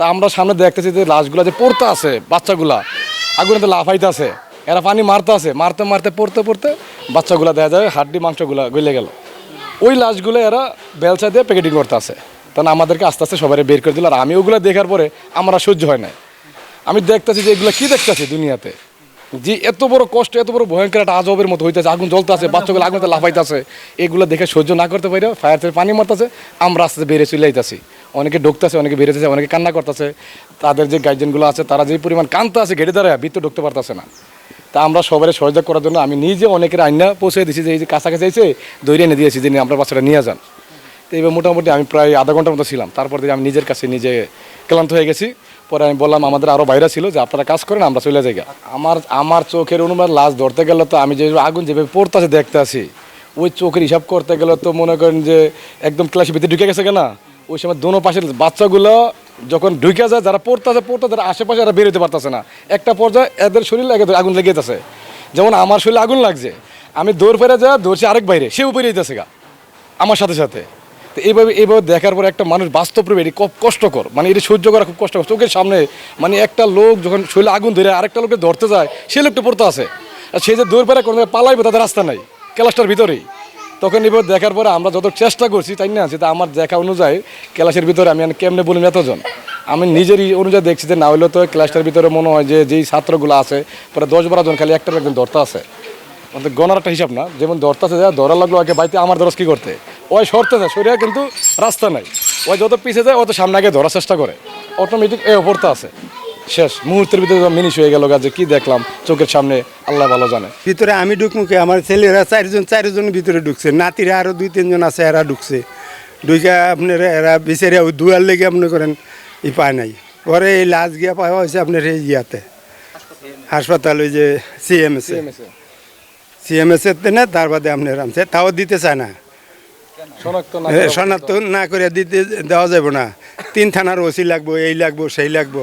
তা আমরা সামনে দেখতেছি যে লাশগুলা যে পড়তে আছে, বাচ্চাগুলা আগুনে লাফাইতে আছে, এরা পানি মারতে আছে, মারতে মারতে, পড়তে পড়তে বাচ্চাগুলা দেখা যায় হাড্ডি মাংসগুলা গলে গেল। ওই লাশগুলো এরা বেলচা দিয়ে প্যাকেটিং করতে আছে। তখন আমাদেরকে আস্তে আস্তে সবাই বের করে দিল আর আমি ওগুলো দেখার পরে আমার সহ্য হয় না আমি দেখতেছি যে এগুলো কী দেখতেছি দুনিয়াতে? যে এত বড় কষ্ট, এত বড় ভয়ঙ্কর একটা আজবের মতো হইতেছে, আগুন জ্বলতে আছে, বাচ্চাগুলো আগুনতে লাফাইতেছে এগুলো দেখে সহ্য না করতে পারি ফায়ার থেকে পানি মারতেছে, আমরা আস্তে বেড়ে চলে যাইতেছি। অনেকে ঢুকতেছে অনেকে বেরিয়েছে অনেকে কান্না করতেছে। তাদের যে গার্জেনগুলো আছে, তারা যে পরিমাণ কান্তা আছে, গেটে দাঁড়ায় ভিতরে ঢুকতে পারতেছে না। তা আমরা সবাই সহযোগ করার জন্য আমি নিজে অনেকের আইনা পৌঁছে দিয়েছি যে এই যে কাছাকাছি এসে দৌড়ে এনে দিয়েছি, যে আমরা বাচ্চাটা নিয়ে যান। তো এবার মোটামুটি আমি প্রায় আধা ঘণ্টার মতো ছিলাম। তারপর থেকে আমি নিজের কাছে নিজে ক্লান্ত হয়ে গেছি। পরে আমি বললাম, আমাদের আরও বাইরে ছিল, যে আপনারা কাজ করেন, আমরা চলে যাই। আমার আমার চোখের অনুমান, লাশ ধরতে গেলে তো আমি যে আগুন যেভাবে পড়তেছে দেখতে আছি, ওই চোখের হিসাব করতে গেলে তো মনে করেন যে একদম ক্লাসের ভিতরে ঢুকে গেছে কেনা ওই সময় দোনো পাশের বাচ্চাগুলো যখন ঢুকে যায়, যারা পড়তেছে পড়তে তারা আশেপাশে এরা বেরোতে পারতেছে না। একটা পর্যায়ে এদের শরীরে আগুন লেগে যেতেছে যেমন আমার শরীরে আগুন লাগছে, আমি দৌড় ফেরে যা দৌড়ছি আরেক বাইরে সেও বেরিয়ে যেতেছে গা, আমার সাথে সাথে। তো এইভাবে এইভাবে দেখার পর একটা মানুষ বাস্তব রূপে এটি খুব কষ্টকর মানে এটি সহ্য করা খুব কষ্টকর। চোখের সামনে মানে একটা লোক যখন শরীরে আগুন ধরে আরেকটা লোককে ধরতে যায়, সে লোকটা পড়তে আছে। আর সে যে দৌড় ফেরা কোনো পালাইবে তাদের রাস্তা নাই, ক্লাসটার ভিতরেই। তখন এবার দেখার পরে আমরা যত চেষ্টা করছি, তাই না? সেটা আমার দেখা অনুযায়ী ক্লাসের ভিতরে আমি কেমনে বলুন এতজন? আমি নিজেরই অনুযায়ী দেখছি যে না, হইলে তো ক্লাসটার ভিতরে মনে হয় যে যেই ছাত্রগুলো আছে পরে দশ বারো জন খালি একটা একজন ধরতে আছে। আমাদের গণার একটা হিসাব না, যেমন ধরতেছে যায় ধরা লাগল আগে বাড়িতে আমার দরস কি করতে? ওই সরতে যায়, সরিয়া কিন্তু রাস্তা নাই। ওই যত পিছিয়ে যায়, অত সামনে আগে ধরার চেষ্টা করে। অটোমেটিক এ ওপরতে আছে। শেষ মুহূর্তের ভিতরে মিনিশ হয়ে গেল যে কি দেখলাম? চোখের সামনে আল্লাহ ভালো জানে। ভিতরে আমি ঢুকমুখে আমার ছেলেরা চারজন চারজন ভিতরে ঢুকছে। নাতিরা আরও দুই তিনজন আছে এরা ঢুকছে। ঢুকে আপনার এরা বিচারে ওই দুয়ার লেগে আপনি করেন ই পায় নাই। পরে এই লাশ গিয়া পাওয়া হয়েছে আপনার এই ইয়াতে। হাসপাতাল ওই যে সিএমএস সিএমএস এর না তার বাদে আপনার আনছে। তাও দিতে চায় না। শনাক্ত না করে দিতে দেওয়া যাবে না। তিন থানার ওসি লাগবো এই লাগবো সেই লাগবো।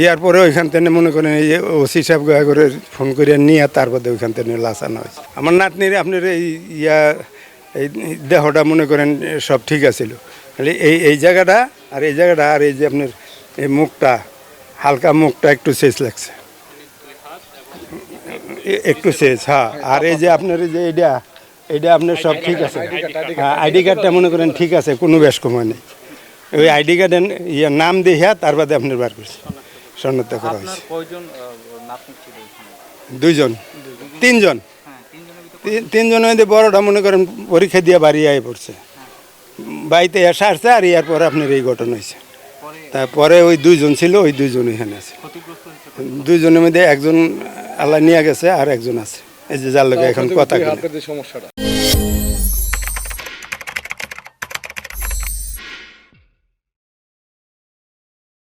ইয়ার পরে ওইখান থেকে মনে করেন এই ওসি সাহেব গয়া করে ফোন করিয়া নিয়ে তারপরে ওইখান থেকে লাশ আনা হয়েছে। আমার নাতনির, আপনার এই ইয়া, এই দেহটা মনে করেন সব ঠিক আছিল। এই এই জায়গাটা আর এই জায়গাটা আর এই যে আপনার এই মুখটা, হালকা মুখটা একটু শেষ লাগছে। একটু শেষ হ্যাঁ। আর এই যে আপনার যে এইটা এইটা আপনার সব ঠিক আছে। হ্যাঁ আইডি কার্ডটা মনে করেন ঠিক আছে, কোনো বেশ কময় নেই। ওই আইডি কার্ডের ইয়ে নাম দিয়ে তার বাদে আপনার বার করছে। শনাক্ত করা হয়েছে কয়জন নাতনি ছিল দুইজন। তিনজন। হ্যাঁ তিনজনের তিন- তিনজনের মধ্যে বড়টা মনে করেন পরীক্ষা দিয়ে বাড়ি আয় পড়ছে। বাড়িতে এসে আসছে আর ইয়ার পরে আপনার এই ঘটনা হয়েছে। তারপরে ওই দুইজন ছিল ওই দুইজন এখানে আছে। দুইজনের মধ্যে একজন আল্লাহ নিয়ে গেছে আর একজন আছে। এই যে যার লোকে এখন কথা সমস্যাটা?